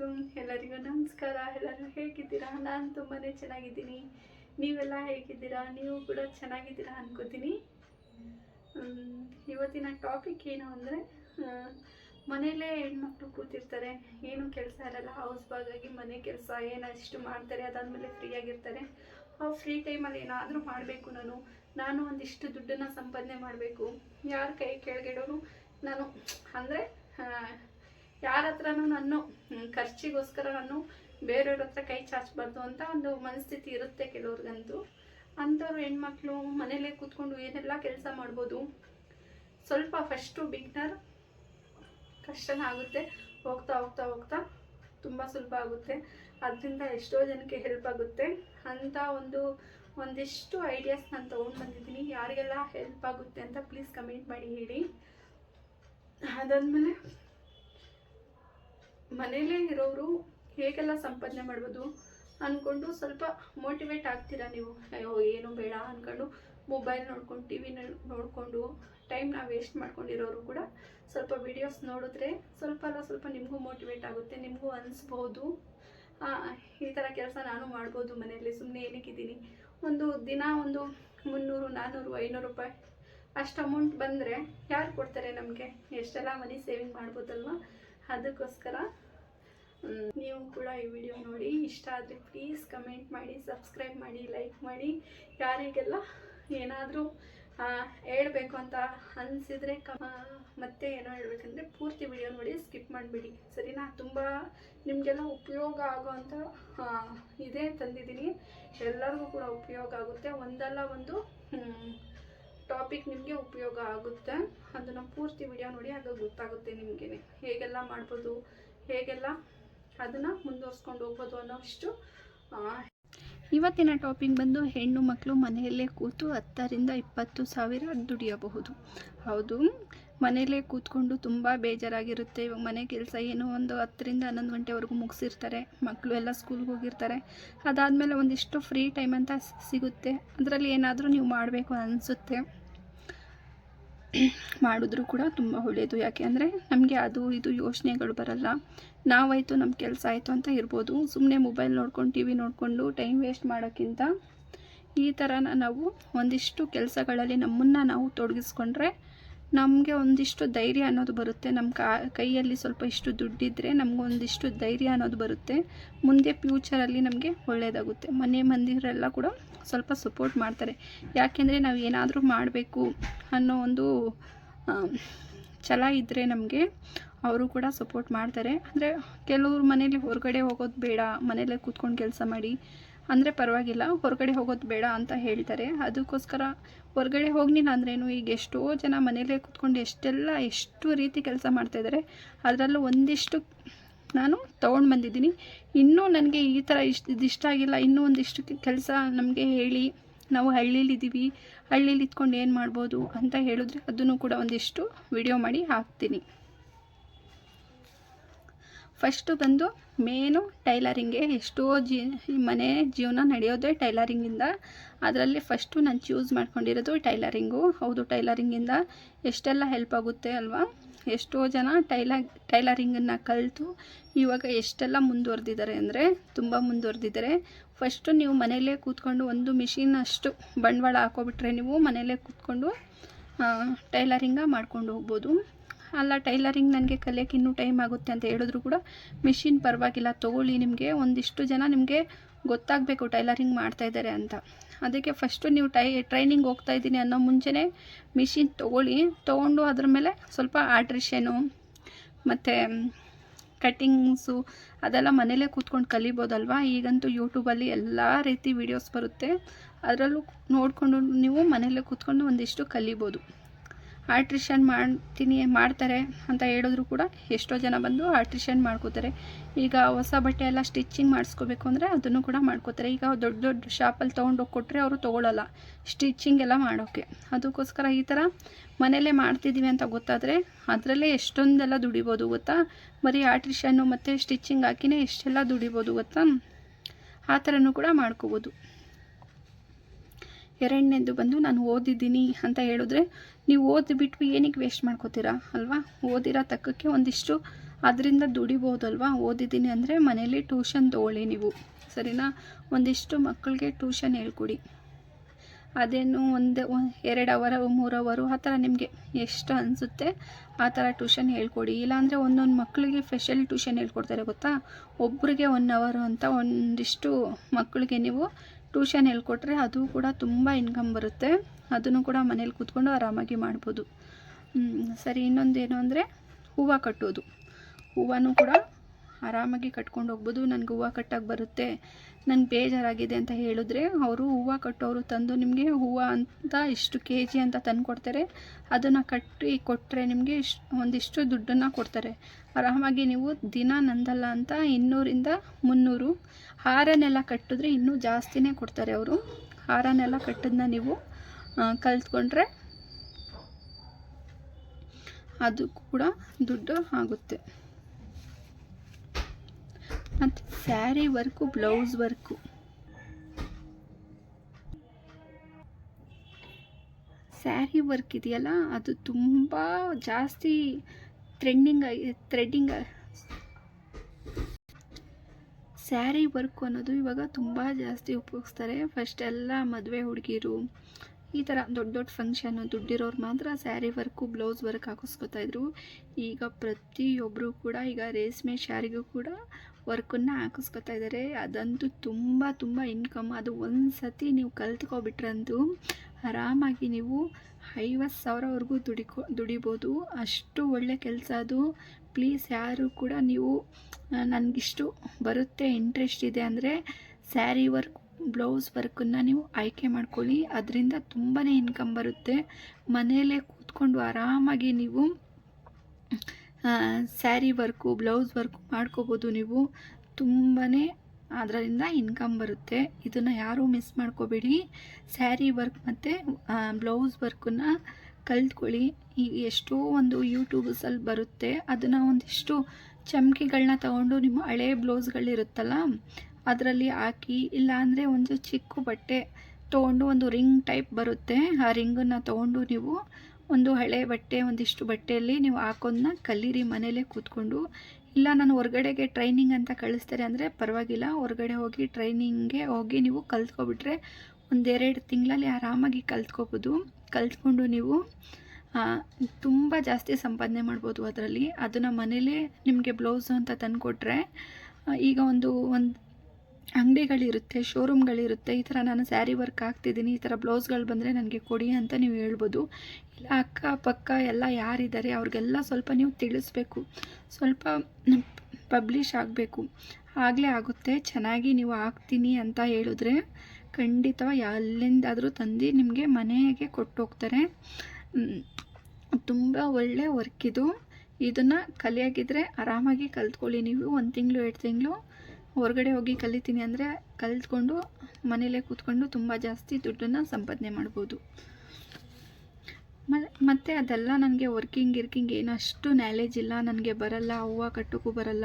ಎಲ್ಲರಿಗೂ ನಮಸ್ಕಾರ. ಎಲ್ಲರೂ ಹೇಗಿದ್ದೀರಾ? ನಾನು ತುಂಬಾ ಚೆನ್ನಾಗಿದ್ದೀನಿ. ನೀವೆಲ್ಲ ಹೇಗಿದ್ದೀರಾ? ನೀವು ಕೂಡ ಚೆನ್ನಾಗಿದ್ದೀರಾ ಅನ್ಕೋತೀನಿ. ಇವತ್ತಿನ ಟಾಪಿಕ್ ಏನು ಅಂದರೆ ಮನೆಯಲ್ಲೇ ಹೆಣ್ಮಕ್ಳು ಕೂತಿರ್ತಾರೆ. ಏನು ಕೆಲಸ ಇರಲ್ಲ. ಹೌಸ್ ಬಾಗಾಗಿ ಮನೆ ಕೆಲಸ ಏನಷ್ಟು ಮಾಡ್ತಾರೆ, ಅದಾದಮೇಲೆ ಫ್ರೀಯಾಗಿರ್ತಾರೆ ಆ ಫ್ರೀ ಟೈಮಲ್ಲಿ ಏನಾದರೂ ಮಾಡಬೇಕು ನಾನು. ನಾನು ಒಂದಿಷ್ಟು ದುಡ್ಡನ್ನು ಸಂಪಾದನೆ ಮಾಡಬೇಕು. ಯಾರ ಕೈ ಕೆಳಗಿಡೋರು? ನಾನು. ಅಂದರೆ ಯಾರ ಹತ್ರನೂ ನಾನು ಖರ್ಚಿಗೋಸ್ಕರ ನಾನು ಬೇರೆಯವ್ರ ಹತ್ರ ಕೈ ಚಾಚಬಾರ್ದು ಅಂತ ಒಂದು ಮನಸ್ಥಿತಿ ಇರುತ್ತೆ ಕೆಲವ್ರಿಗಂತೂ. ಅಂಥವ್ರು ಹೆಣ್ಮಕ್ಳು ಮನೇಲೇ ಕೂತ್ಕೊಂಡು ಏನೆಲ್ಲ ಕೆಲಸ ಮಾಡ್ಬೋದು. ಸ್ವಲ್ಪ ಫಸ್ಟು ಬಿಗ್ನರ್ ಕಷ್ಟನೇ ಆಗುತ್ತೆ. ಹೋಗ್ತಾ ಹೋಗ್ತಾ ಹೋಗ್ತಾ ತುಂಬ ಸುಲಭ ಆಗುತ್ತೆ. ಅದರಿಂದ ಎಷ್ಟೋ ಜನಕ್ಕೆ ಹೆಲ್ಪ್ ಆಗುತ್ತೆ. ಅಂಥ ಒಂದು, ಒಂದಿಷ್ಟು ಐಡಿಯಾಸ್ ನಾನು ತೊಗೊಂಡು ಬಂದಿದ್ದೀನಿ. ಯಾರಿಗೆಲ್ಲ ಹೆಲ್ಪ್ ಆಗುತ್ತೆ ಅಂತ ಪ್ಲೀಸ್ ಕಮೆಂಟ್ ಮಾಡಿ ಹೇಳಿ. ಅದಾದಮೇಲೆ ಮನೇಲೇ ಇರೋರು ಹೇಗೆಲ್ಲ ಸಂಪಾದನೆ ಮಾಡ್ಬೋದು ಅಂದ್ಕೊಂಡು ಸ್ವಲ್ಪ ಮೋಟಿವೇಟ್ ಆಗ್ತೀರಾ ನೀವು? ಅಯ್ಯೋ, ಏನು ಬೇಡ ಅಂದ್ಕೊಂಡು ಮೊಬೈಲ್ ನೋಡ್ಕೊಂಡು ಟಿ ವಿ ನೋಡಿಕೊಂಡು ಟೈಮ್ನ ವೇಸ್ಟ್ ಮಾಡ್ಕೊಂಡಿರೋರು ಕೂಡ ಸ್ವಲ್ಪ ವಿಡಿಯೋಸ್ ನೋಡಿದ್ರೆ ಸ್ವಲ್ಪ ಅಲ್ಲ, ಸ್ವಲ್ಪ ನಿಮಗೂ ಮೋಟಿವೇಟ್ ಆಗುತ್ತೆ, ನಿಮಗೂ ಅನಿಸ್ಬೋದು. ಈ ಥರ ಕೆಲಸ ನಾನು ಮಾಡ್ಬೋದು ಮನೆಯಲ್ಲಿ ಸುಮ್ಮನೆ ಏನಕ್ಕಿದ್ದೀನಿ? ಒಂದು ದಿನ ಒಂದು ಮುನ್ನೂರು ನಾನ್ನೂರು ಐನೂರು ರೂಪಾಯಿ ಅಷ್ಟು ಅಮೌಂಟ್ ಬಂದರೆ ಯಾರು ಕೊಡ್ತಾರೆ ನಮಗೆ? ಎಷ್ಟೆಲ್ಲ ಮನಿ ಸೇವಿಂಗ್ ಮಾಡ್ಬೋದಲ್ವ? ಅದಕ್ಕೋಸ್ಕರ ನೀವು ಕೂಡ ಈ ವಿಡಿಯೋ ನೋಡಿ. ಇಷ್ಟ ಆದರೆ ಪ್ಲೀಸ್ ಕಮೆಂಟ್ ಮಾಡಿ ಸಬ್ಸ್ಕ್ರೈಬ್ ಮಾಡಿ ಲೈಕ್ ಮಾಡಿ. ಯಾರಿಗೆಲ್ಲ ಏನಾದರೂ ಹೇಳಬೇಕು ಅಂತ ಅನಿಸಿದರೆ ಮತ್ತೆ ಏನೋ ಹೇಳ್ಬೇಕಂದ್ರೆ ಪೂರ್ತಿ ವಿಡಿಯೋ ನೋಡಿ ಸ್ಕಿಪ್ ಮಾಡಿಬಿಡಿ. ಸರಿನಾ? ತುಂಬ ನಿಮಗೆಲ್ಲ ಉಪಯೋಗ ಆಗೋವಂಥ ಇದೇ ತಂದಿದ್ದೀನಿ. ಎಲ್ಲರಿಗೂ ಕೂಡ ಉಪಯೋಗ ಆಗುತ್ತೆ. ಒಂದಲ್ಲ ಒಂದು ಟಾಪಿಕ್ ನಿಮಗೆ ಉಪಯೋಗ ಆಗುತ್ತೆ. ಅದನ್ನು ಪೂರ್ತಿ ವಿಡಿಯೋ ನೋಡಿ ಆಗ ಗೊತ್ತಾಗುತ್ತೆ ನಿಮಗೆ ಹೇಗೆಲ್ಲ ಮಾಡ್ಬೋದು, ಹೇಗೆಲ್ಲ ಅದನ್ನು ಮುಂದುವರ್ಸ್ಕೊಂಡು ಹೋಗ್ಬೋದು ಅನ್ನೋಷ್ಟು ಇವತ್ತಿನ ಟಾಪಿಕ್ ಬಂದು ಹೆಣ್ಣು ಮಕ್ಕಳು ಮನೆಯಲ್ಲೇ ಕೂತು ಹತ್ತರಿಂದ ಇಪ್ಪತ್ತು ಸಾವಿರ ದುಡಿಯಬಹುದು. ಹೌದು, ಮನೆಯಲ್ಲೇ ಕೂತ್ಕೊಂಡು ತುಂಬ ಬೇಜಾರಾಗಿರುತ್ತೆ. ಇವಾಗ ಮನೆ ಕೆಲಸ ಏನು ಒಂದು ಹತ್ತರಿಂದ ಹನ್ನೊಂದು ಗಂಟೆವರೆಗೂ ಮುಗಿಸಿರ್ತಾರೆ. ಮಕ್ಕಳು ಎಲ್ಲ ಸ್ಕೂಲ್ಗೆ ಹೋಗಿರ್ತಾರೆ. ಅದಾದಮೇಲೆ ಒಂದಿಷ್ಟು ಫ್ರೀ ಟೈಮ್ ಅಂತ ಸಿಗುತ್ತೆ. ಅದರಲ್ಲಿ ಏನಾದರೂ ನೀವು ಮಾಡಬೇಕು ಅನಿಸುತ್ತೆ. ಮಾಡಿದ್ರೂ ಕೂಡ ತುಂಬ ಒಳ್ಳೆಯದು ಯಾಕೆ ಅಂದರೆ ನಮಗೆ ಅದು ಇದು ಯೋಚನೆಗಳು ಬರಲ್ಲ. ನಾವಾಯಿತು ನಮ್ಮ ಕೆಲಸ ಆಯಿತು ಅಂತ ಇರ್ಬೋದು. ಸುಮ್ಮನೆ ಮೊಬೈಲ್ ನೋಡ್ಕೊಂಡು ಟಿ ವಿ ನೋಡಿಕೊಂಡು ಟೈಮ್ ವೇಸ್ಟ್ ಮಾಡೋಕ್ಕಿಂತ ಈ ಥರನ ನಾವು ಒಂದಿಷ್ಟು ಕೆಲಸಗಳಲ್ಲಿ ನಮ್ಮನ್ನು ನಾವು ತೊಡಗಿಸ್ಕೊಂಡ್ರೆ ನಮಗೆ ಒಂದಿಷ್ಟು ಧೈರ್ಯ ಅನ್ನೋದು ಬರುತ್ತೆ. ನಮ್ಮ ಕಾ, ಕೈಯಲ್ಲಿ ಸ್ವಲ್ಪ ಇಷ್ಟು ದುಡ್ಡಿದ್ದರೆ ನಮ್ಗೆ ಒಂದಿಷ್ಟು ಧೈರ್ಯ ಅನ್ನೋದು ಬರುತ್ತೆ. ಮುಂದೆ ಫ್ಯೂಚರಲ್ಲಿ ನಮಗೆ ಒಳ್ಳೆಯದಾಗುತ್ತೆ ಮನೆ ಮಂದಿರೆಲ್ಲ ಕೂಡ ಸ್ವಲ್ಪ ಸಪೋರ್ಟ್ ಮಾಡ್ತಾರೆ. ಯಾಕೆಂದರೆ ನಾವು ಏನಾದರೂ ಮಾಡಬೇಕು ಅನ್ನೋ ಒಂದು ಛಲ ಇದ್ದರೆ ನಮಗೆ ಅವರು ಕೂಡ ಸಪೋರ್ಟ್ ಮಾಡ್ತಾರೆ. ಅಂದರೆ ಕೆಲವ್ರ ಮನೇಲಿ ಹೊರಗಡೆ ಹೋಗೋದು ಬೇಡ. ಮನೇಲೇ ಕೂತ್ಕೊಂಡು ಕೆಲಸ ಮಾಡಿ. ಅಂದರೆ ಪರವಾಗಿಲ್ಲ, ಹೊರಗಡೆ ಹೋಗೋದು ಬೇಡ ಅಂತ ಹೇಳ್ತಾರೆ. ಅದಕ್ಕೋಸ್ಕರ ಹೊರಗಡೆ ಹೋಗಲಿಲ್ಲ ಅಂದ್ರೇನು, ಈಗ ಎಷ್ಟೋ ಜನ ಮನೆಯಲ್ಲೇ ಕೂತ್ಕೊಂಡು ಎಷ್ಟೆಲ್ಲ, ಎಷ್ಟು ರೀತಿ ಕೆಲಸ ಮಾಡ್ತಾಯಿದ್ದಾರೆ ಅದರಲ್ಲೂ ಒಂದಿಷ್ಟು ನಾನು ತೊಗೊಂಡು ಬಂದಿದ್ದೀನಿ. ಇನ್ನೂ ನನಗೆ ಈ ಥರ ಇಷ್ಟು ಇದಿಷ್ಟ ಆಗಿಲ್ಲ. ಇನ್ನೂ ಒಂದಿಷ್ಟು ಕೆಲಸ ನಮಗೆ ಹೇಳಿ, ನಾವು ಹಳ್ಳೀಲಿದ್ದೀವಿ ಹಳ್ಳೀಲಿ ಇದ್ಕೊಂಡು ಏನು ಮಾಡ್ಬೋದು ಅಂತ ಹೇಳಿದ್ರೆ, ಅದನ್ನು ಕೂಡ ಒಂದಿಷ್ಟು ವಿಡಿಯೋ ಮಾಡಿ ಹಾಕ್ತೀನಿ. ಫಸ್ಟು ಬಂದು ಮೇನು ಟೈಲರಿಂಗೇ ಎಷ್ಟೋ ಜೀ, ಮನೆ ಜೀವನ ನಡೆಯೋದೇ ಟೈಲರಿಂಗಿಂದ. ಅದರಲ್ಲಿ ಫಸ್ಟು ನಾನು ಚೂಸ್ ಮಾಡ್ಕೊಂಡಿರೋದು ಟೈಲರಿಂಗು. ಹೌದು, ಟೈಲರಿಂಗಿಂದ ಎಷ್ಟೆಲ್ಲ ಹೆಲ್ಪ್ ಆಗುತ್ತೆ ಅಲ್ವಾ? ಎಷ್ಟೋ ಜನ ಟೈಲ, ಟೈಲರಿಂಗನ್ನು ಕಲಿತು ಇವಾಗ ಎಷ್ಟೆಲ್ಲ ಮುಂದುವರೆದಿದ್ದಾರೆ ಅಂದರೆ ತುಂಬ ಮುಂದುವರೆದಿದ್ದಾರೆ. ಫಸ್ಟು ನೀವು ಮನೆಯಲ್ಲೇ ಕೂತ್ಕೊಂಡು ಒಂದು ಮಿಷಿನ್ ಅಷ್ಟು ಬಂಡವಾಳ ಹಾಕೋಬಿಟ್ರೆ ನೀವು ಮನೆಯಲ್ಲೇ ಕೂತ್ಕೊಂಡು ಟೈಲರಿಂಗ ಮಾಡ್ಕೊಂಡು ಹೋಗ್ಬೋದು. ಅಲ್ಲ, ಟೈಲರಿಂಗ್ ನನಗೆ ಕಲಿಯೋಕೆ ಇನ್ನೂ ಟೈಮ್ ಆಗುತ್ತೆ ಅಂತ ಹೇಳಿದ್ರು ಕೂಡ ಮಿಷಿನ್ ಪರವಾಗಿಲ್ಲ, ತೊಗೊಳ್ಳಿ ನಿಮಗೆ. ಒಂದಿಷ್ಟು ಜನ ನಿಮಗೆ ಗೊತ್ತಾಗಬೇಕು ಟೈಲರಿಂಗ್ ಮಾಡ್ತಾಯಿದ್ದಾರೆ ಅಂತ. ಅದಕ್ಕೆ ಫಸ್ಟು ನೀವು ಟೈ ಟ್ರೈನಿಂಗ್ ಹೋಗ್ತಾ ಇದ್ದೀನಿ ಅನ್ನೋ ಮುಂಚೆನೇ ಮಿಷಿನ್ ತೊಗೊಳ್ಳಿ. ತೊಗೊಂಡು ಅದ್ರ ಮೇಲೆ ಸ್ವಲ್ಪ ಆಲ್ಟ್ರೇಷನು ಮತ್ತು ಕಟ್ಟಿಂಗ್ಸು ಅದೆಲ್ಲ ಮನೇಲೇ ಕೂತ್ಕೊಂಡು ಕಲಿಬೋದಲ್ವಾ? ಈಗಂತೂ ಯೂಟ್ಯೂಬಲ್ಲಿ ಎಲ್ಲ ರೀತಿ ವೀಡಿಯೋಸ್ ಬರುತ್ತೆ. ಅದರಲ್ಲೂ ನೋಡಿಕೊಂಡು ನೀವು ಮನೇಲೇ ಕೂತ್ಕೊಂಡು ಒಂದಿಷ್ಟು ಕಲಿಬೋದು. ಆಲ್ಟ್ರೇಷನ್ ಮಾಡ್ತೀನಿ, ಮಾಡ್ತಾರೆ ಅಂತ ಹೇಳಿದ್ರು ಕೂಡ ಎಷ್ಟೋ ಜನ ಬಂದು ಆಲ್ಟ್ರೇಷನ್ ಮಾಡ್ಕೋತಾರೆ. ಈಗ ಹೊಸ ಬಟ್ಟೆ ಎಲ್ಲ ಸ್ಟಿಚ್ಚಿಂಗ್ ಮಾಡಿಸ್ಕೋಬೇಕು ಅಂದರೆ ಅದನ್ನು ಕೂಡ ಮಾಡ್ಕೋತಾರೆ. ಈಗ ದೊಡ್ಡ ದೊಡ್ಡ ಶಾಪಲ್ಲಿ ತೊಗೊಂಡೋಗಿ ಕೊಟ್ಟರೆ ಅವರು ತೊಗೊಳಲ್ಲ ಸ್ಟಿಚಿಂಗ್ ಎಲ್ಲ ಮಾಡೋಕ್ಕೆ ಅದಕ್ಕೋಸ್ಕರ ಈ ಥರ ಮನೆಯಲ್ಲೇ ಮಾಡ್ತಿದ್ದೀವಿ ಅಂತ ಗೊತ್ತಾದರೆ ಅದರಲ್ಲೇ ಎಷ್ಟೊಂದೆಲ್ಲ ದುಡಿಬೋದು ಗೊತ್ತಾ? ಬರೀ ಆಲ್ಟ್ರೇಷನ್ನು ಮತ್ತು ಸ್ಟಿಚ್ಚಿಂಗ್ ಹಾಕಿನೇ ಎಷ್ಟೆಲ್ಲ ದುಡಿಬೋದು ಗೊತ್ತಾ? ಆ ಥರನೂ ಕೂಡ ಮಾಡ್ಕೋಬೋದು. ಎರಡನೇದು ಬಂದು ನಾನು ಓದಿದ್ದೀನಿ ಅಂತ ಹೇಳಿದ್ರೆ ನೀವು ಓದಿಬಿಟ್ಟು ಏನಕ್ಕೆ ವೇಸ್ಟ್ ಮಾಡ್ಕೋತೀರಾ, ಅಲ್ವಾ? ಓದಿರೋ ತಕ್ಕಕ್ಕೆ ಒಂದಿಷ್ಟು ಅದರಿಂದ ದುಡಿಬೋದಲ್ವಾ? ಓದಿದ್ದೀನಿ ಅಂದರೆ ಮನೇಲಿ ಟ್ಯೂಷನ್ ತೊಗೊಳ್ಳಿ ನೀವು, ಸರಿನಾ? ಒಂದಿಷ್ಟು ಮಕ್ಕಳಿಗೆ ಟ್ಯೂಷನ್ ಹೇಳ್ಕೊಡಿ. ಅದೇನು ಒಂದು ಎರಡು ಅವರ್, ಮೂರು ಅವರು, ಆ ಥರ ನಿಮಗೆ ಎಷ್ಟು ಅನಿಸುತ್ತೆ, ಆ ಥರ ಟ್ಯೂಷನ್ ಹೇಳ್ಕೊಡಿ. ಇಲ್ಲಾಂದರೆ ಒಂದೊಂದು ಮಕ್ಕಳಿಗೆ ಸ್ಪೆಷಲ್ ಟ್ಯೂಷನ್ ಹೇಳ್ಕೊಡ್ತಾರೆ, ಗೊತ್ತಾ? ಒಬ್ಬರಿಗೆ ಒನ್ ಅವರು ಅಂತ ಒಂದಿಷ್ಟು ಮಕ್ಕಳಿಗೆ ನೀವು ಟ್ಯೂಷನ್ ಹೇಳ್ಕೊಟ್ರೆ ಅದು ಕೂಡ ತುಂಬ ಇನ್ಕಮ್ ಬರುತ್ತೆ. ಅದನ್ನು ಕೂಡ ಮನೇಲಿ ಕೂತ್ಕೊಂಡು ಆರಾಮಾಗಿ ಮಾಡ್ಬೋದು. ಸರಿ ಇನ್ನೊಂದು ಏನು ಅಂದರೆ ಹೂವು ಕಟ್ಟೋದು. ಹೂವನೂ ಕೂಡ ಆರಾಮಾಗಿ ಕಟ್ಕೊಂಡು ಹೋಗ್ಬೋದು. ನನಗೆ ಹೂವು ಕಟ್ಟಕ್ಕೆ ಬರುತ್ತೆ, ನನಗೆ ಬೇಜಾರಾಗಿದೆ ಅಂತ ಹೇಳಿದ್ರೆ ಅವರು ಹೂವು ಕಟ್ಟೋರು ತಂದು ನಿಮಗೆ ಹೂವು ಅಂತ ಇಷ್ಟು ಕೆ ಜಿ ಅಂತ ತಂದು ಕೊಡ್ತಾರೆ. ಅದನ್ನು ಕಟ್ಟಿ ಕೊಟ್ಟರೆ ನಿಮಗೆ ಇಷ್ಟು ಒಂದಿಷ್ಟು ದುಡ್ಡನ್ನು ಕೊಡ್ತಾರೆ. ಆರಾಮಾಗಿ ನೀವು ದಿನ ನಂದಲ್ಲ ಅಂತ ಇನ್ನೂರಿಂದ ಮುನ್ನೂರು. ಹಾರನೆಲ್ಲ ಕಟ್ಟಿದ್ರೆ ಇನ್ನೂ ಜಾಸ್ತಿನೇ ಕೊಡ್ತಾರೆ ಅವರು. ಹಾರನೆಲ್ಲ ಕಟ್ಟಿದ್ನ ನೀವು ಕಲ್ತ್ಕೊಂಡ್ರೆ ಅದು ಕೂಡ ದುಡ್ಡು ಆಗುತ್ತೆ. ಮತ್ತು sari work, blouse work. Sari work ಇದೆಯಲ್ಲ, ಅದು ತುಂಬ ಜಾಸ್ತಿ ಟ್ರೆಂಡಿಂಗ್ ಆಗಿ ಥ್ರೆಡ್ಡಿಂಗ್ ಸ್ಯಾರಿ ವರ್ಕ್ ಅನ್ನೋದು ಇವಾಗ ತುಂಬ ಜಾಸ್ತಿ ಉಪಯೋಗಿಸ್ತಾರೆ. ಫಸ್ಟ್ ಎಲ್ಲ ಮದುವೆ ಹುಡುಗಿರು ಈ ಥರ ದೊಡ್ಡ ದೊಡ್ಡ ಫಂಕ್ಷನ್ನು ದುಡ್ಡಿರೋರು ಮಾತ್ರ ಸ್ಯಾರಿ ವರ್ಕು ಬ್ಲೌಸ್ ವರ್ಕ್ ಹಾಕಿಸ್ಕೊತಾ ಇದ್ರು. ಈಗ ಪ್ರತಿಯೊಬ್ಬರು ಕೂಡ ಈಗ ರೇಷ್ಮೆ ಶಾರಿಗೂ ಕೂಡ ವರ್ಕನ್ನು ಹಾಕಿಸ್ಕೊತಾ ಇದ್ದಾರೆ ಅದಂತೂ ತುಂಬ ತುಂಬ ಇನ್ಕಮ್ ಅದು ಒಂದು ಸತಿ ನೀವು ಕಲ್ತ್ಕೊಬಿಟ್ರಂತೂ ಆರಾಮಾಗಿ ನೀವು ಐವತ್ತು ಸಾವಿರವರೆಗೂ ದುಡಿಕೊ, ದುಡಿಬೋದು. ಅಷ್ಟು ಒಳ್ಳೆ ಕೆಲಸ ಅದು. ಪ್ಲೀಸ್ ಯಾರು ಕೂಡ ನೀವು, ನನಗಿಷ್ಟು ಬರುತ್ತೆ ಇಂಟ್ರೆಸ್ಟ್ ಇದೆ ಅಂದರೆ ಸ್ಯಾರಿ ವರ್ಕ್ ಬ್ಲೌಸ್ ವರ್ಕನ್ನು ನೀವು ಆಯ್ಕೆ ಮಾಡ್ಕೊಳ್ಳಿ. ಅದರಿಂದ ತುಂಬಾ ಇನ್ಕಮ್ ಬರುತ್ತೆ. ಮನೆಯಲ್ಲೇ ಕೂತ್ಕೊಂಡು ಆರಾಮಾಗಿ ನೀವು ಸ್ಯಾರಿ ವರ್ಕು, ಬ್ಲೌಸ್ ವರ್ಕು ಮಾಡ್ಕೋಬೋದು ನೀವು. ತುಂಬಾ ಅದರಿಂದ ಇನ್ಕಮ್ ಬರುತ್ತೆ. ಇದನ್ನು ಯಾರೂ ಮಿಸ್ ಮಾಡ್ಕೋಬೇಡಿ. ಸ್ಯಾರಿ ವರ್ಕ್ ಮತ್ತು ಬ್ಲೌಸ್ ವರ್ಕನ್ನು ಕಲ್ತ್ಕೊಳ್ಳಿ. ಈಗ ಎಷ್ಟೋ ಒಂದು ಯೂಟ್ಯೂಬ್ಸಲ್ಲಿ ಬರುತ್ತೆ. ಅದನ್ನು ಒಂದಿಷ್ಟು ಚಮಕಿಗಳನ್ನ ತಗೊಂಡು ನಿಮ್ಮ ಹಳೆ ಬ್ಲೌಸ್ಗಳಿರುತ್ತಲ್ಲ ಅದರಲ್ಲಿ ಹಾಕಿ, ಇಲ್ಲಾಂದರೆ ಒಂದು ಚಿಕ್ಕ ಬಟ್ಟೆ ತೊಗೊಂಡು ಒಂದು ರಿಂಗ್ ಟೈಪ್ ಬರುತ್ತೆ. ಆ ರಿಂಗನ್ನು ತೊಗೊಂಡು ನೀವು ಒಂದು ಹಳೆ ಬಟ್ಟೆ, ಒಂದಿಷ್ಟು ಬಟ್ಟೆಯಲ್ಲಿ ನೀವು ಹಾಕೋದನ್ನ ಕಲೀರಿ ಮನೇಲೇ ಕೂತ್ಕೊಂಡು. ಇಲ್ಲ, ನಾನು ಹೊರಗಡೆಗೆ ಟ್ರೈನಿಂಗ್ ಅಂತ ಕಳಿಸ್ತಾರೆ ಅಂದರೆ ಪರವಾಗಿಲ್ಲ. ಹೊರಗಡೆ ಹೋಗಿ ಟ್ರೈನಿಂಗ್ಗೆ ಹೋಗಿ ನೀವು ಕಲ್ತ್ಕೊಬಿಟ್ರೆ ಒಂದೆರಡು ತಿಂಗಳಲ್ಲಿ ಆರಾಮಾಗಿ ಕಲ್ತ್ಕೋಬೋದು. ಕಲ್ತ್ಕೊಂಡು ನೀವು ತುಂಬ ಜಾಸ್ತಿ ಸಂಪಾದನೆ ಮಾಡ್ಬೋದು ಅದರಲ್ಲಿ. ಅದನ್ನು ಮನೇಲೇ ನಿಮಗೆ ಬ್ಲೌಸು ಅಂತ ತಂದುಕೊಟ್ರೆ ಈಗ ಒಂದು ಒಂದು ಅಂಗಡಿಗಳಿರುತ್ತೆ ಶೋರೂಮ್ಗಳಿರುತ್ತೆ ಈ ಥರ ನಾನು ಸ್ಯಾರಿ ವರ್ಕ್ ಹಾಕ್ತಿದ್ದೀನಿ, ಈ ಥರ ಬ್ಲೌಸ್ಗಳು ಬಂದರೆ ನನಗೆ ಕೊಡಿ ಅಂತ ನೀವು ಹೇಳ್ಬೋದು. ಇಲ್ಲ ಅಕ್ಕಪಕ್ಕ ಎಲ್ಲ ಯಾರಿದ್ದಾರೆ, ಅವ್ರಿಗೆಲ್ಲ ಸ್ವಲ್ಪ ನೀವು ತಿಳಿಸ್ಬೇಕು. ಸ್ವಲ್ಪ ಪಬ್ಲಿಷ್ ಆಗಬೇಕು. ಆಗಲೇ ಆಗುತ್ತೆ, ಚೆನ್ನಾಗಿ ನೀವು ಹಾಕ್ತೀನಿ ಅಂತ ಹೇಳಿದ್ರೆ ಖಂಡಿತ ಎಲ್ಲಿಂದಾದರೂ ತಂದು ನಿಮಗೆ ಮನೆಗೆ ಕೊಟ್ಟೋಗ್ತಾರೆ. ತುಂಬ ಒಳ್ಳೆ ವರ್ಕ್ ಇದು. ಇದನ್ನು ಕಲಿಯಾಗಿದ್ದರೆ ಆರಾಮಾಗಿ ಕಲ್ತ್ಕೊಳ್ಳಿ ನೀವು, ಒಂದು ತಿಂಗಳು, ಎರಡು ತಿಂಗಳು. ಹೊರಗಡೆ ಹೋಗಿ ಕಲಿತೀನಿ ಅಂದರೆ ಕಲಿತ್ಕೊಂಡು ಮನೆಯಲ್ಲೇ ಕೂತ್ಕೊಂಡು ತುಂಬ ಜಾಸ್ತಿ ದುಡ್ಡನ್ನು ಸಂಪಾದನೆ ಮಾಡ್ಬೋದು. ಮತ್ತು ಅದೆಲ್ಲ ನನಗೆ ವರ್ಕಿಂಗ್, ಗಿರ್ಕಿಂಗ್ ಏನು ಅಷ್ಟು ನಾಲೆಜ್ ಇಲ್ಲ, ನನಗೆ ಬರಲ್ಲ ಹೂವು ಕಟ್ಟೋಕ್ಕೂ ಬರಲ್ಲ,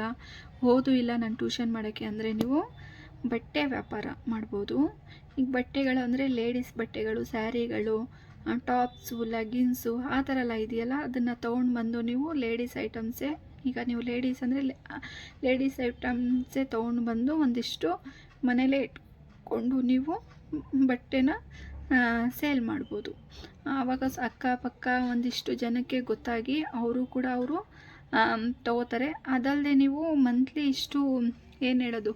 ಓದು ಇಲ್ಲ ನಾನು ಟ್ಯೂಷನ್ ಮಾಡೋಕ್ಕೆ ಅಂದರೆ ನೀವು ಬಟ್ಟೆ ವ್ಯಾಪಾರ ಮಾಡ್ಬೋದು. ಈಗ ಬಟ್ಟೆಗಳು ಅಂದರೆ ಲೇಡೀಸ್ ಬಟ್ಟೆಗಳು ಸ್ಯಾರಿಗಳು ಟಾಪ್ಸು ಲೆಗಿನ್ಸು ಆ ಥರ ಎಲ್ಲ ಇದೆಯಲ್ಲ, ಅದನ್ನು ತೊಗೊಂಡು ಬಂದು ನೀವು ಲೇಡೀಸ್ ಐಟಮ್ಸೇ ಈಗ ನೀವು ಲೇಡೀಸ್ ಅಂದರೆ ಲೇಡೀಸ್ ಐಟಮ್ಸೇ ತೊಗೊಂಡು ಬಂದು ಒಂದಿಷ್ಟು ಮನೇಲೇ ಇಟ್ಕೊಂಡು ನೀವು ಬಟ್ಟೆನ ಸೇಲ್ ಮಾಡ್ಬೋದು. ಆವಾಗ ಅಕ್ಕಪಕ್ಕ ಒಂದಿಷ್ಟು ಜನಕ್ಕೆ ಗೊತ್ತಾಗಿ ಅವರು ಕೂಡ ಅವರು ತಗೋತಾರೆ. ಅದಲ್ಲದೆ ನೀವು ಮಂತ್ಲಿ ಇಷ್ಟು ಏನು ಹೇಳೋದು,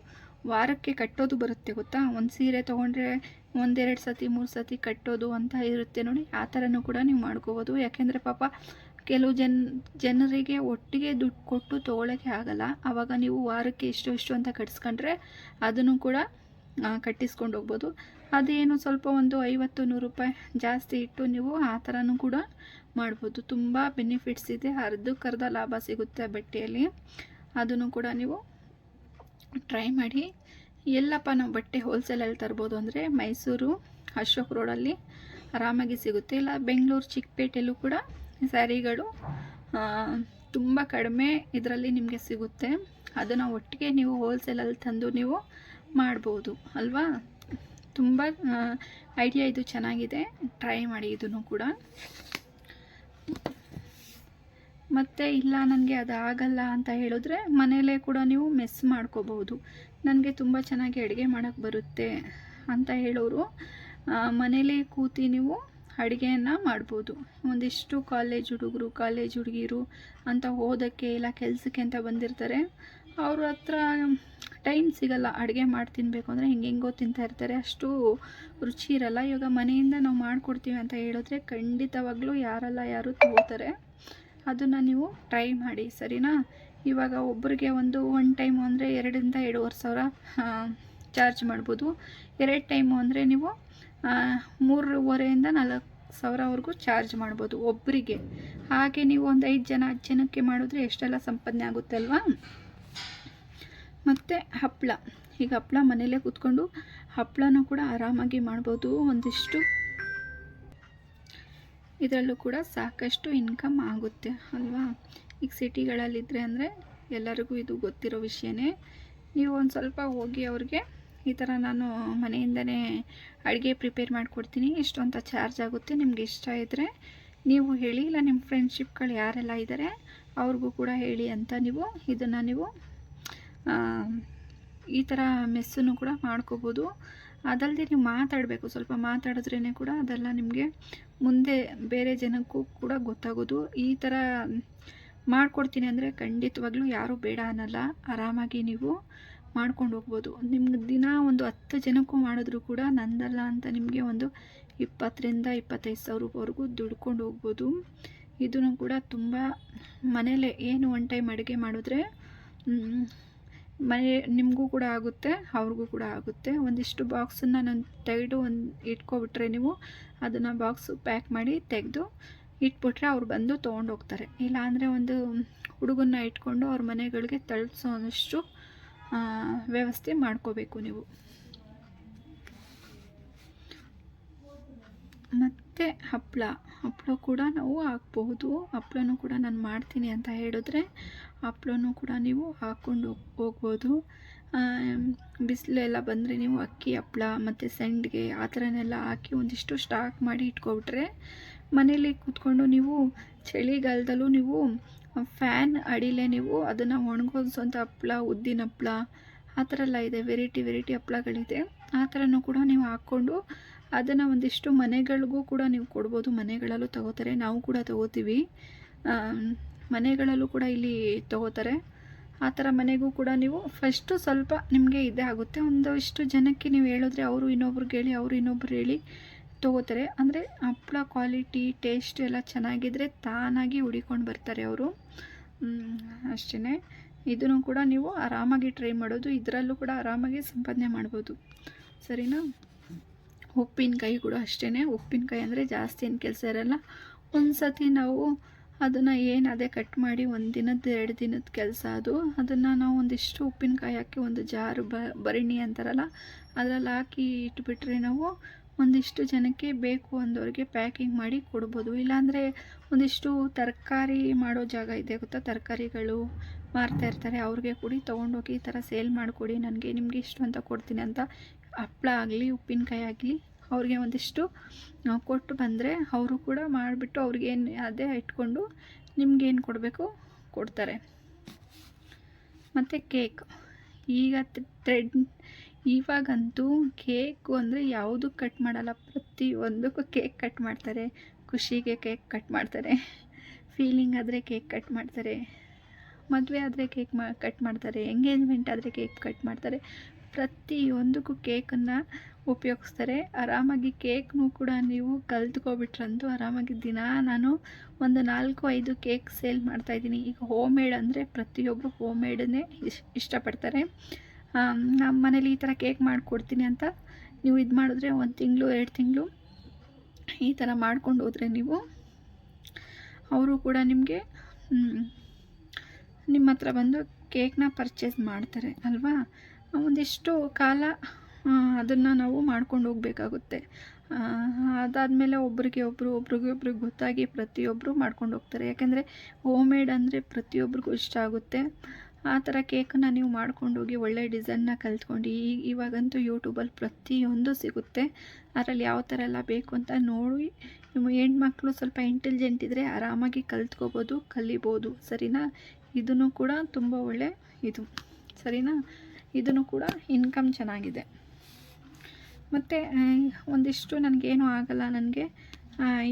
ವಾರಕ್ಕೆ ಕಟ್ಟೋದು ಬರುತ್ತೆ ಗೊತ್ತಾ? ಒಂದು ಸೀರೆ ತೊಗೊಂಡ್ರೆ ಒಂದೆರಡು ಸತಿ, ಮೂರು ಸತಿ ಕಟ್ಟೋದು ಅಂತ ಇರುತ್ತೆ ನೋಡಿ, ಆ ಥರನೂ ಕೂಡ ನೀವು ಮಾಡ್ಕೋಬೋದು. ಯಾಕೆಂದರೆ ಪಾಪ ಕೆಲವು ಜನ, ಜನರಿಗೆ ಒಟ್ಟಿಗೆ ದುಡ್ಡು ಕೊಟ್ಟು ತೊಗೊಳಕ್ಕೆ ಆಗಲ್ಲ. ಆವಾಗ ನೀವು ವಾರಕ್ಕೆ ಇಷ್ಟು ಇಷ್ಟು ಅಂತ ಕಟ್ಸ್ಕೊಂಡ್ರೆ ಅದನ್ನು ಕೂಡ ಕಟ್ಟಿಸ್ಕೊಂಡು ಹೋಗ್ಬೋದು. ಅದೇನು ಸ್ವಲ್ಪ ಒಂದು ಐವತ್ತು ನೂರು ರೂಪಾಯಿ ಜಾಸ್ತಿ ಇಟ್ಟು ನೀವು ಆ ಥರನೂ ಕೂಡ ಮಾಡ್ಬೋದು. ತುಂಬ ಬೆನಿಫಿಟ್ಸ್ ಇದೆ. ಅರ್ಧಕ್ಕರ್ಧ ಲಾಭ ಸಿಗುತ್ತೆ ಬಟ್ಟೆಯಲ್ಲಿ. ಅದನ್ನು ಕೂಡ ನೀವು ಟ್ರೈ ಮಾಡಿ. ಎಲ್ಲಪ್ಪ ನಾವು ಬಟ್ಟೆ ಹೋಲ್ಸೇಲಲ್ಲಿ ತರ್ಬೋದು ಅಂದರೆ ಮೈಸೂರು ಅಶೋಕ್ ರೋಡಲ್ಲಿ ಆರಾಮಾಗಿ ಸಿಗುತ್ತೆ. ಇಲ್ಲ ಬೆಂಗಳೂರು ಚಿಕ್ಕಪೇಟೆಯಲ್ಲೂ ಕೂಡ ಸ್ಯಾರಿಗಳು ತುಂಬ ಕಡಿಮೆ ಇದರಲ್ಲಿ ನಿಮಗೆ ಸಿಗುತ್ತೆ. ಅದನ್ನು ಒಟ್ಟಿಗೆ ನೀವು ಹೋಲ್ಸೇಲಲ್ಲಿ ತಂದು ನೀವು ಮಾಡ್ಬೋದು, ಅಲ್ವಾ? ತುಂಬ ಐಡಿಯಾ ಇದು ಚೆನ್ನಾಗಿದೆ. ಟ್ರೈ ಮಾಡಿ ಇದನ್ನು ಕೂಡ. ಮತ್ತು ಇಲ್ಲ, ನನಗೆ ಅದು ಆಗಲ್ಲ ಅಂತ ಹೇಳಿದ್ರೆ ಮನೆಯಲ್ಲೇ ಕೂಡ ನೀವು ಮೆಸ್ ಮಾಡ್ಕೋಬೋದು ನನಗೆ ತುಂಬ ಚೆನ್ನಾಗಿ ಅಡುಗೆ ಮಾಡೋಕ್ಕೆ ಬರುತ್ತೆ ಅಂತ ಹೇಳೋರು ಮನೇಲೇ ಕೂತಿ ನೀವು ಅಡುಗೆಯನ್ನು ಮಾಡ್ಬೋದು. ಒಂದಿಷ್ಟು ಕಾಲೇಜ್ ಹುಡುಗರು ಕಾಲೇಜ್ ಹುಡುಗಿರು ಅಂತ ಓದೋಕ್ಕೆ ಇಲ್ಲ ಕೆಲಸಕ್ಕೆ ಅಂತ ಬಂದಿರ್ತಾರೆ. ಅವ್ರ ಹತ್ರ ಟೈಮ್ ಸಿಗಲ್ಲ, ಅಡುಗೆ ಮಾಡಿ ತಿನ್ನಬೇಕು ಅಂದರೆ ಹೆಂಗೆಂಗೋ ಹೆಂಗೋ ತಿಂತಾ ಇರ್ತಾರೆ. ಅಷ್ಟು ರುಚಿ ಇರಲ್ಲ. ಇವಾಗ ಮನೆಯಿಂದ ನಾವು ಮಾಡಿಕೊಡ್ತೀವಿ ಅಂತ ಹೇಳಿದ್ರೆ ಖಂಡಿತವಾಗ್ಲೂ ಯಾರಲ್ಲ ಯಾರು ತಗೋತಾರೆ, ಅದನ್ನು ನೀವು ಟ್ರೈ ಮಾಡಿ, ಸರಿನಾ? ಇವಾಗ ಒಬ್ಬರಿಗೆ ಒಂದು ಒನ್ ಟೈಮು ಅಂದರೆ ಎರಡರಿಂದ ಎರಡೂವರೆ ಸಾವಿರ ಚಾರ್ಜ್ ಮಾಡ್ಬೋದು. ಎರಡು ಟೈಮು ಅಂದರೆ ನೀವು ಮೂರುವರೆಯಿಂದ ನಾಲ್ಕು ಸಾವಿರವರೆಗೂ ಚಾರ್ಜ್ ಮಾಡ್ಬೋದು ಒಬ್ಬರಿಗೆ ಹಾಗೆ ನೀವು ಒಂದು ಐದು ಜನ ಹತ್ತು ಜನಕ್ಕೆ ಮಾಡಿದ್ರೆ ಎಷ್ಟೆಲ್ಲ ಸಂಪಾದನೆ ಆಗುತ್ತೆ ಅಲ್ವಾ? ಮತ್ತು ಹಪ್ಪಳ ಈಗ ಹಪ್ಪಳ ಮನೇಲೇ ಕೂತ್ಕೊಂಡು ಹಪ್ಪಳನೂ ಕೂಡ ಆರಾಮಾಗಿ ಮಾಡ್ಬೋದು ಒಂದಿಷ್ಟು. ಇದರಲ್ಲೂ ಕೂಡ ಸಾಕಷ್ಟು ಇನ್ಕಮ್ ಆಗುತ್ತೆ ಅಲ್ವಾ? ಈಗ ಸಿಟಿಗಳಲ್ಲಿದ್ದರೆ ಅಂದರೆ ಎಲ್ಲರಿಗೂ ಇದು ಗೊತ್ತಿರೋ ವಿಷಯನೇ. ನೀವು ಒಂದು ಸ್ವಲ್ಪ ಹೋಗಿ ಅವ್ರಿಗೆ ಈ ಥರ ನಾನು ಮನೆಯಿಂದನೇ ಅಡುಗೆ ಪ್ರಿಪೇರ್ ಮಾಡಿಕೊಡ್ತೀನಿ. ಎಷ್ಟು ಅಂತ ಚಾರ್ಜ್ ಆಗುತ್ತೆ ನಿಮ್ಗೆ ಇಷ್ಟ ಇದ್ದರೆ ನೀವು ಹೇಳಿ. ಇಲ್ಲ, ನಿಮ್ಮ ಫ್ರೆಂಡ್ಶಿಪ್ಗಳು ಯಾರೆಲ್ಲ ಇದ್ದಾರೆ ಅವ್ರಿಗೂ ಕೂಡ ಹೇಳಿ ಅಂತ ನೀವು ಇದನ್ನು ನೀವು ಈ ಥರ ಮೆಸ್ಸನ್ನು ಕೂಡ ಮಾಡ್ಕೋಬೋದು. ಅದಲ್ಲದೆ ನೀವು ಮಾತಾಡಬೇಕು. ಸ್ವಲ್ಪ ಮಾತಾಡಿದ್ರೇ ಕೂಡ ಅದೆಲ್ಲ ನಿಮಗೆ ಮುಂದೆ ಬೇರೆ ಜನಕ್ಕೂ ಕೂಡ ಗೊತ್ತಾಗೋದು. ಈ ಥರ ಮಾಡಿಕೊಡ್ತೀನಿ ಅಂದರೆ ಖಂಡಿತವಾಗ್ಲೂ ಯಾರೂ ಬೇಡ ಅನ್ನಲ್ಲ. ಆರಾಮಾಗಿ ನೀವು ಮಾಡ್ಕೊಂಡು ಹೋಗ್ಬೋದು. ನಿಮ್ಗೆ ದಿನ ಒಂದು ಹತ್ತು ಜನಕ್ಕೂ ಮಾಡಿದ್ರು ಕೂಡ ನಂದಲ್ಲ ಅಂತ ನಿಮಗೆ ಒಂದು ಇಪ್ಪತ್ತರಿಂದ ಇಪ್ಪತ್ತೈದು ಸಾವಿರವರೆಗೂ ದುಡ್ಕೊಂಡು ಹೋಗ್ಬೋದು. ಇದನ್ನು ಕೂಡ ತುಂಬ ಮನೇಲೆ ಏನು ಒನ್ ಟೈಮ್ ಅಡುಗೆ ಮಾಡಿದ್ರೆ ಮನೆ, ನಿಮಗೂ ಕೂಡ ಆಗುತ್ತೆ, ಅವ್ರಿಗೂ ಕೂಡ ಆಗುತ್ತೆ. ಒಂದಿಷ್ಟು ಬಾಕ್ಸನ್ನು ನಾನು ತೆಗೆದು ಒಂದು ಇಟ್ಕೊಬಿಟ್ರೆ ನೀವು ಅದನ್ನು ಬಾಕ್ಸು ಪ್ಯಾಕ್ ಮಾಡಿ ತೆಗೆದು ಇಟ್ಬಿಟ್ರೆ ಅವ್ರು ಬಂದು ತೊಗೊಂಡೋಗ್ತಾರೆ. ಇಲ್ಲಾಂದರೆ ಒಂದು ಹುಡುಗನ್ನ ಇಟ್ಕೊಂಡು ಅವ್ರ ಮನೆಗಳಿಗೆ ತಲುಪಿಸೋ ಅನ್ನಷ್ಟು ವ್ಯವಸ್ಥೆ ಮಾಡ್ಕೋಬೇಕು ನೀವು. ಮತ್ತು ಹಪ್ಪಳ ಹಪ್ಪಳ ಕೂಡ ನಾವು ಹಾಕ್ಬಹುದು. ಹಪ್ಪಳನೂ ಕೂಡ ನಾನು ಮಾಡ್ತೀನಿ ಅಂತ ಹೇಳಿದ್ರೆ ಹಪ್ಪಳನೂ ಕೂಡ ನೀವು ಹಾಕ್ಕೊಂಡು ಹೋಗ್, ಹೋಗ್ಬೋದು. ಬಿಸಿಲೆಲ್ಲ ಬಂದರೆ ನೀವು ಅಕ್ಕಿ ಹಪ್ಪಳ ಮತ್ತು ಸಂಡಿಗೆ ಆ ಥರನೆಲ್ಲ ಹಾಕಿ ಒಂದಿಷ್ಟು ಸ್ಟಾಕ್ ಮಾಡಿ ಇಟ್ಕೊಬಿಟ್ರೆ ಮನೇಲಿ ಕೂತ್ಕೊಂಡು ನೀವು ಚಳಿಗಾಲದಲ್ಲೂ ನೀವು ಫ್ಯಾನ್ ಅಡಿಲೇ ನೀವು ಅದನ್ನು ಒಣಗೋಸೋಂಥ ಹಪ್ಪಳ ಉದ್ದಿನ ಹಪ್ಪಳ ಆ ಥರ ಎಲ್ಲ ಇದೆ. ವೆರೈಟಿ ವೆರೈಟಿ ಹಪ್ಪಳಗಳಿದೆ ಆ ಥರನೂ ಕೂಡ ನೀವು ಹಾಕ್ಕೊಂಡು ಅದನ್ನು ಒಂದಿಷ್ಟು ಮನೆಗಳಿಗೂ ಕೂಡ ನೀವು ಕೊಡ್ಬೋದು. ಮನೆಗಳಲ್ಲೂ ತಗೋತಾರೆ. ನಾವು ಕೂಡ ತಗೋತೀವಿ. ಮನೆಗಳಲ್ಲೂ ಕೂಡ ಇಲ್ಲಿ ತಗೋತಾರೆ. ಆ ಥರ ಮನೆಗೂ ಕೂಡ ನೀವು ಫಸ್ಟು ಸ್ವಲ್ಪ ನಿಮಗೆ ಇದೇ ಆಗುತ್ತೆ. ಒಂದಷ್ಟು ಜನಕ್ಕೆ ನೀವು ಹೇಳಿದ್ರೆ ಅವರು ಇನ್ನೊಬ್ರಿಗೆ ಹೇಳಿ ಅವರು ಇನ್ನೊಬ್ರು ಹೇಳಿ ತಗೋತಾರೆ. ಅಂದರೆ ಹಪ್ಪಳ ಕ್ವಾಲಿಟಿ ಟೇಸ್ಟ್ ಎಲ್ಲ ಚೆನ್ನಾಗಿದ್ದರೆ ತಾನಾಗಿ ಹುಡಿಕೊಂಡು ಬರ್ತಾರೆ ಅವರು. ಅಷ್ಟೇ ಇದನ್ನು ಕೂಡ ನೀವು ಆರಾಮಾಗಿ ಟ್ರೈ ಮಾಡೋದು. ಇದರಲ್ಲೂ ಕೂಡ ಆರಾಮಾಗಿ ಸಂಪಾದನೆ ಮಾಡ್ಬೋದು. ಸರಿನಾ? ಉಪ್ಪಿನಕಾಯಿ ಕೂಡ ಅಷ್ಟೇ ಉಪ್ಪಿನಕಾಯಿ ಅಂದರೆ ಜಾಸ್ತಿ ಏನು ಕೆಲಸ ಇರಲ್ಲ. ಒಂದು ಸತಿ ನಾವು ಅದನ್ನು ಏನು ಅದೇ ಕಟ್ ಮಾಡಿ ಒಂದು ದಿನದ, ಎರಡು ದಿನದ ಕೆಲಸ ಅದು. ಅದನ್ನು ನಾವು ಒಂದಿಷ್ಟು ಉಪ್ಪಿನಕಾಯಿ ಹಾಕಿ ಒಂದು ಜಾರು ಬರಿಣಿ ಅಂತಾರಲ್ಲ, ಅದರಲ್ಲಿ ಹಾಕಿ ಇಟ್ಬಿಟ್ರೆ ನಾವು ಒಂದಿಷ್ಟು ಜನಕ್ಕೆ ಬೇಕು ಅಂದವ್ರಿಗೆ ಪ್ಯಾಕಿಂಗ್ ಮಾಡಿ ಕೊಡ್ಬೋದು. ಇಲ್ಲಾಂದರೆ ಒಂದಿಷ್ಟು ತರಕಾರಿ ಮಾಡೋ ಜಾಗ ಇದೆ ಗೊತ್ತಾ? ತರಕಾರಿಗಳು ಮಾರ್ತಾ ಇರ್ತಾರೆ. ಅವ್ರಿಗೆ ಕೊಡಿ, ತೊಗೊಂಡೋಗಿ ಈ ಥರ ಸೇಲ್ ಮಾಡಿಕೊಡಿ. ನನಗೆ ನಿಮಗೆ ಇಷ್ಟು ಅಂತ ಕೊಡ್ತೀನಿ ಅಂತ ಹಪ್ಪಳ ಆಗಲಿ, ಉಪ್ಪಿನಕಾಯಿ ಆಗಲಿ, ಅವ್ರಿಗೆ ಒಂದಿಷ್ಟು ಕೊಟ್ಟು ಬಂದರೆ ಅವರು ಕೂಡ ಮಾಡಿಬಿಟ್ಟು ಅವ್ರಿಗೇನು ಅದೇ ಇಟ್ಕೊಂಡು ನಿಮಗೇನು ಕೊಡಬೇಕು ಕೊಡ್ತಾರೆ. ಮತ್ತು ಕೇಕ್. ಈಗ ಥ್ರೆಡ್ ಇವಾಗಂತೂ ಕೇಕು ಅಂದರೆ ಯಾವುದೂ ಕಟ್ ಮಾಡಲ್ಲ, ಪ್ರತಿಯೊಂದಕ್ಕೂ ಕೇಕ್ ಕಟ್ ಮಾಡ್ತಾರೆ. ಖುಷಿಗೆ ಕೇಕ್ ಕಟ್ ಮಾಡ್ತಾರೆ. ಫೀಲಿಂಗ್ ಆದರೆ ಕೇಕ್ ಕಟ್ ಮಾಡ್ತಾರೆ. ಮದುವೆ ಆದರೆ ಕೇಕ್ ಮಾ, ಕಟ್ ಮಾಡ್ತಾರೆ. ಎಂಗೇಜ್ಮೆಂಟ್ ಆದರೆ ಕೇಕ್ ಕಟ್ ಮಾಡ್ತಾರೆ. ಪ್ರತಿಯೊಂದಕ್ಕೂ ಕೇಕನ್ನು ಉಪಯೋಗಿಸ್ತಾರೆ. ಆರಾಮಾಗಿ ಕೇಕ್ನು ಕೂಡ ನೀವು ಕಲ್ತ್ಕೊಬಿಟ್ರಂತೂ ಆರಾಮಾಗಿ ದಿನ ನಾನು ಒಂದು ನಾಲ್ಕು, ಐದು ಕೇಕ್ ಸೇಲ್ ಮಾಡ್ತಾಯಿದ್ದೀನಿ ಈಗ ಹೋಮ್ ಮೇಡ್ ಅಂದರೆ ಪ್ರತಿಯೊಬ್ಬರು ಹೋಮ್ ಮೇಡನ್ನೇ ಇಷ್ಟ ಇಷ್ಟಪಡ್ತಾರೆ. ನಮ್ಮ ಮನೇಲಿ ಈ ಥರ ಕೇಕ್ ಮಾಡಿಕೊಡ್ತೀನಿ ಅಂತ ನೀವು ಇದು ಮಾಡಿದ್ರೆ ಒಂದು ತಿಂಗಳು, ಎರಡು ತಿಂಗಳು ಈ ಥರ ಮಾಡ್ಕೊಂಡು ಹೋದರೆ ನೀವು. ಅವರು ಕೂಡ ನಿಮಗೆ ನಿಮ್ಮ ಹತ್ರ ಬಂದು ಕೇಕ್ನ ಪರ್ಚೇಸ್ ಮಾಡ್ತಾರೆ, ಅಲ್ವಾ? ಒಂದಿಷ್ಟು ಕಾಲ ಅದನ್ನು ನಾವು ಮಾಡ್ಕೊಂಡು ಹೋಗಬೇಕಾಗುತ್ತೆ. ಅದಾದಮೇಲೆ ಒಬ್ರಿಗೆ ಒಬ್ಬರು ಒಬ್ರಿಗೆ ಒಬ್ರಿಗೆ ಗೊತ್ತಾಗಿ ಪ್ರತಿಯೊಬ್ಬರು ಮಾಡ್ಕೊಂಡು ಹೋಗ್ತಾರೆ. ಯಾಕೆಂದರೆ ಹೋಮ್ ಮೇಡ್ ಅಂದರೆ ಪ್ರತಿಯೊಬ್ರಿಗೂ ಇಷ್ಟ ಆಗುತ್ತೆ. ಆ ಥರ ಕೇಕನ್ನು ನೀವು ಮಾಡ್ಕೊಂಡೋಗಿ ಒಳ್ಳೆ ಡಿಸೈನ್ನ ಕಲ್ತ್ಕೊಂಡು ಈಗ ಇವಾಗಂತೂ ಯೂಟ್ಯೂಬಲ್ಲಿ ಪ್ರತಿಯೊಂದು ಸಿಗುತ್ತೆ. ಅದರಲ್ಲಿ ಯಾವ ಥರ ಎಲ್ಲ ಬೇಕು ಅಂತ ನೋಡಿ, ನಿಮ್ಮ ಹೆಣ್ಮಕ್ಳು ಸ್ವಲ್ಪ ಇಂಟೆಲಿಜೆಂಟ್ ಇದ್ದರೆ ಆರಾಮಾಗಿ ಕಲ್ತ್ಕೋಬೋದು, ಕಲಿಬೋದು. ಸರಿನಾ? ಇದನ್ನು ಕೂಡ ತುಂಬ ಒಳ್ಳೆ ಇದು. ಸರಿನಾ? ಇದನ್ನು ಕೂಡ ಇನ್ಕಮ್ ಚೆನ್ನಾಗಿದೆ. ಮತ್ತು ಒಂದಿಷ್ಟು ನನಗೇನು ಆಗಲ್ಲ, ನನಗೆ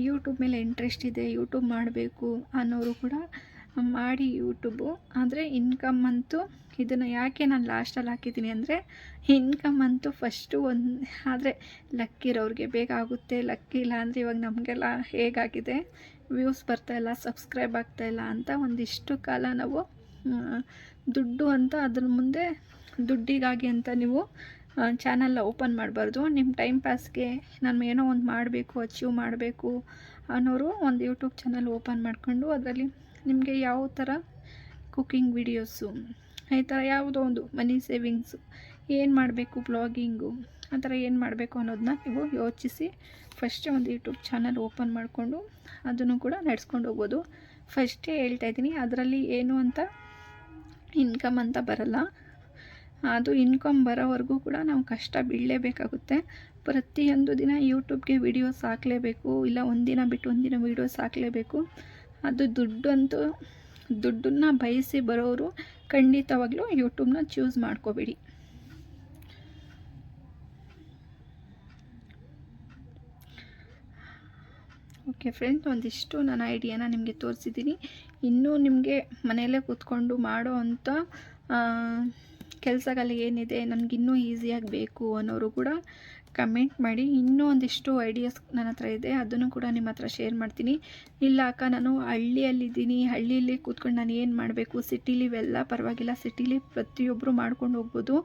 ಯೂಟ್ಯೂಬ್ ಮೇಲೆ ಇಂಟ್ರೆಸ್ಟ್ ಇದೆ ಯೂಟ್ಯೂಬ್ ಮಾಡಬೇಕು ಅನ್ನೋರು ಕೂಡ ಮಾಡಿ ಯೂಟ್ಯೂಬು. ಆದರೆ ಇನ್ಕಮ್ ಅಂತೂ ಇದನ್ನು ಯಾಕೆ ನಾನು ಲಾಸ್ಟಲ್ಲಿ ಹಾಕಿದ್ದೀನಿ ಅಂದರೆ ಇನ್ಕಮ್ ಅಂತೂ ಫಸ್ಟು ಒಂದು, ಆದರೆ ಲಕ್ಕಿರೋರಿಗೆ ಬೇಗ ಆಗುತ್ತೆ. ಲಕ್ಕಿ ಇಲ್ಲ ಅಂದರೆ ಇವಾಗ ನಮಗೆಲ್ಲ ಹೇಗಾಗಿದೆ? ವ್ಯೂಸ್ ಬರ್ತಾಯಿಲ್ಲ ಸಬ್ಸ್ಕ್ರೈಬ್ ಆಗ್ತಾಯಿಲ್ಲ ಅಂತ ಒಂದಿಷ್ಟು ಕಾಲ ನಾವು ದುಡ್ಡು ಅಂತ ಅದ್ರ ಮುಂದೆ ದುಡ್ಡಿಗಾಗಿ ಅಂತ ನೀವು ಚಾನಲ್ನ ಓಪನ್ ಮಾಡಬಾರ್ದು. ನಿಮ್ಮ ಟೈಮ್ ಪಾಸ್ಗೆ ನಾನು ಏನೋ ಒಂದು ಮಾಡಬೇಕು ಅಚೀವ್ ಮಾಡಬೇಕು ಅನ್ನೋರು ಒಂದು ಯೂಟ್ಯೂಬ್ ಚಾನಲ್ ಓಪನ್ ಮಾಡಿಕೊಂಡು ಅದರಲ್ಲಿ ನಿಮಗೆ ಯಾವ ಥರ ಕುಕ್ಕಿಂಗ್ ವಿಡಿಯೋಸು ಈ ಥರ ಯಾವುದೋ ಒಂದು ಮನಿ ಸೇವಿಂಗ್ಸು ಏನು ಮಾಡಬೇಕು ಬ್ಲಾಗಿಂಗು ಆ ಥರ ಏನು ಮಾಡಬೇಕು ಅನ್ನೋದನ್ನ ನೀವು ಯೋಚಿಸಿ. ಫಸ್ಟೇ ಒಂದು ಯೂಟ್ಯೂಬ್ ಚಾನಲ್ ಓಪನ್ ಮಾಡಿಕೊಂಡು ಅದನ್ನು ಕೂಡ ನಡೆಸ್ಕೊಂಡು ಹೋಗ್ಬೋದು. ಫಸ್ಟೇ ಹೇಳ್ತಾ ಇದ್ದೀನಿ, ಅದರಲ್ಲಿ ಏನು ಅಂತ ಇನ್ಕಮ್ ಅಂತ ಬರಲ್ಲ. ಅದು ಇನ್ಕಮ್ ಬರೋವರೆಗೂ ಕೂಡ ನಾವು ಕಷ್ಟ ಬೀಳಲೇಬೇಕಾಗುತ್ತೆ. ಪ್ರತಿಯೊಂದು ದಿನ ಯೂಟ್ಯೂಬ್ಗೆ ವೀಡಿಯೋಸ್ ಹಾಕಲೇಬೇಕು, ಇಲ್ಲ ಒಂದಿನ ಬಿಟ್ಟು ಒಂದಿನ ವೀಡಿಯೋಸ್ ಹಾಕಲೇಬೇಕು. ಅದು ದುಡ್ಡಂತೂ, ದುಡ್ಡನ್ನು ಬಯಸಿ ಬರೋರು ಖಂಡಿತವಾಗ್ಲೂ ಯೂಟ್ಯೂಬ್ನ ಚೂಸ್ ಮಾಡ್ಕೋಬೇಡಿ. ಓಕೆ ಫ್ರೆಂಡ್ಸ್ ಒಂದಿಷ್ಟು ನನ್ನ ಐಡಿಯಾನ ನಿಮಗೆ ತೋರಿಸಿದ್ದೀನಿ. ಇನ್ನೂ ನಿಮಗೆ ಮನೆಯಲ್ಲೇ ಕೂತ್ಕೊಂಡು ಮಾಡೋ ಅಂಥ ಕೆಲಸಗಳು ಏನಿದೆ ನನಗಿನ್ನೂ ಈಸಿಯಾಗಿ ಬೇಕು ಅನ್ನೋರು ಕೂಡ ಕಮೆಂಟ್ ಮಾಡಿ. ಇನ್ನೂ ಒಂದಿಷ್ಟು ಐಡಿಯಾಸ್ ನನ್ನ ಹತ್ರ ಇದೆ. ಅದನ್ನು ಕೂಡ ನಿಮ್ಮ ಹತ್ರ ಶೇರ್ ಮಾಡ್ತೀನಿ. ಇಲ್ಲ ಅಕ್ಕ, ನಾನು ಹಳ್ಳಿಯಲ್ಲಿದ್ದೀನಿ. ಹಳ್ಳಿಯಲ್ಲಿ ಕೂತ್ಕೊಂಡು ನಾನು ಏನು ಮಾಡಬೇಕು? ಸಿಟಿಲಿ ಇವೆಲ್ಲ ಪರವಾಗಿಲ್ಲ. ಸಿಟಿಲಿ ಪ್ರತಿಯೊಬ್ಬರು ಮಾಡ್ಕೊಂಡು ಹೋಗ್ಬೋದು.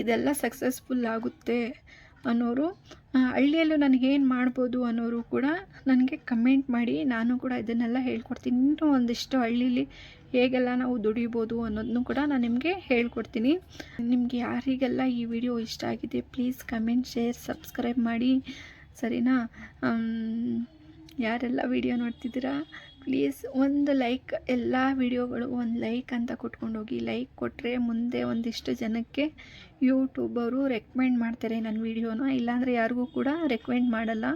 ಇದೆಲ್ಲ ಸಕ್ಸಸ್ಫುಲ್ ಆಗುತ್ತೆ. ಅನ್ನೋರು ಹಳ್ಳಿಯಲ್ಲೂ ನನಗೇನು ಮಾಡ್ಬೋದು ಅನ್ನೋರು ಕೂಡ ನನಗೆ ಕಮೆಂಟ್ ಮಾಡಿ ನಾನು ಕೂಡ ಇದನ್ನೆಲ್ಲ ಹೇಳ್ಕೊಡ್ತೀನಿ. ಇನ್ನೂ ಒಂದಿಷ್ಟು ಹಳ್ಳೀಲಿ ಹೇಗೆಲ್ಲ ನಾವು ದುಡಿಬೋದು ಅನ್ನೋದನ್ನು ಕೂಡ ನಾನು ನಿಮಗೆ ಹೇಳ್ಕೊಡ್ತೀನಿ. ನಿಮಗೆ ಯಾರಿಗೆಲ್ಲ ಈ ವಿಡಿಯೋ ಇಷ್ಟ ಆಗಿದೆ ಪ್ಲೀಸ್ ಕಮೆಂಟ್ ಶೇರ್ ಸಬ್ಸ್ಕ್ರೈಬ್ ಮಾಡಿ. ಸರಿನಾ? ಯಾರೆಲ್ಲ ವಿಡಿಯೋ ನೋಡ್ತಿದ್ದೀರಾ? ಪ್ಲೀಸ್ ಒಂದು ಲೈಕ್ ಎಲ್ಲ ವಿಡಿಯೋಗಳು ಒಂದು ಲೈಕ್ ಅಂತ ಕೊಟ್ಕೊಂಡು ಹೋಗಿ. ಲೈಕ್ ಕೊಟ್ಟರೆ ಮುಂದೆ ಒಂದಿಷ್ಟು ಜನಕ್ಕೆ ಯೂಟ್ಯೂಬರು ರೆಕಮೆಂಡ್ ಮಾಡ್ತಾರೆ ನನ್ನ ವಿಡಿಯೋನ ಇಲ್ಲಾಂದರೆ ಯಾರಿಗೂ ಕೂಡ ರೆಕಮೆಂಡ್ ಮಾಡಲ್ಲ.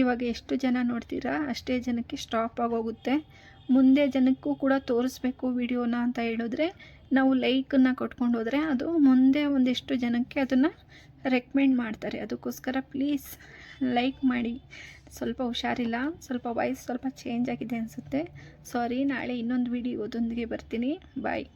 ಇವಾಗ ಎಷ್ಟು ಜನ ನೋಡ್ತೀರಾ, ಅಷ್ಟೇ ಜನಕ್ಕೆ ಸ್ಟಾಪ್ ಆಗೋಗುತ್ತೆ. ಮುಂದೆ ಜನಕ್ಕೂ ಕೂಡ ತೋರಿಸ್ಬೇಕು ವಿಡಿಯೋನ ಅಂತ ಹೇಳಿದ್ರೆ, ನಾವು ಲೈಕನ್ನು ಕೊಟ್ಕೊಂಡು ಹೋದರೆ ಅದು ಮುಂದೆ ಒಂದಿಷ್ಟು ಜನಕ್ಕೆ ಅದನ್ನು ರೆಕಮೆಂಡ್ ಮಾಡ್ತಾರೆ. ಅದಕ್ಕೋಸ್ಕರ ಪ್ಲೀಸ್ ಲೈಕ್ ಮಾಡಿ. ಸ್ವಲ್ಪ ಹುಷಾರಿಲ್ಲ ಸ್ವಲ್ಪ ವಾಯ್ಸ್ ಸ್ವಲ್ಪ ಚೇಂಜ್ ಆಗಿದೆ ಅನಿಸುತ್ತೆ. ಸಾರಿ ನಾಳೆ ಇನ್ನೊಂದು ವಿಡಿಯೋದೊಂದಿಗೆ ಬರ್ತೀನಿ. ಬಾಯ್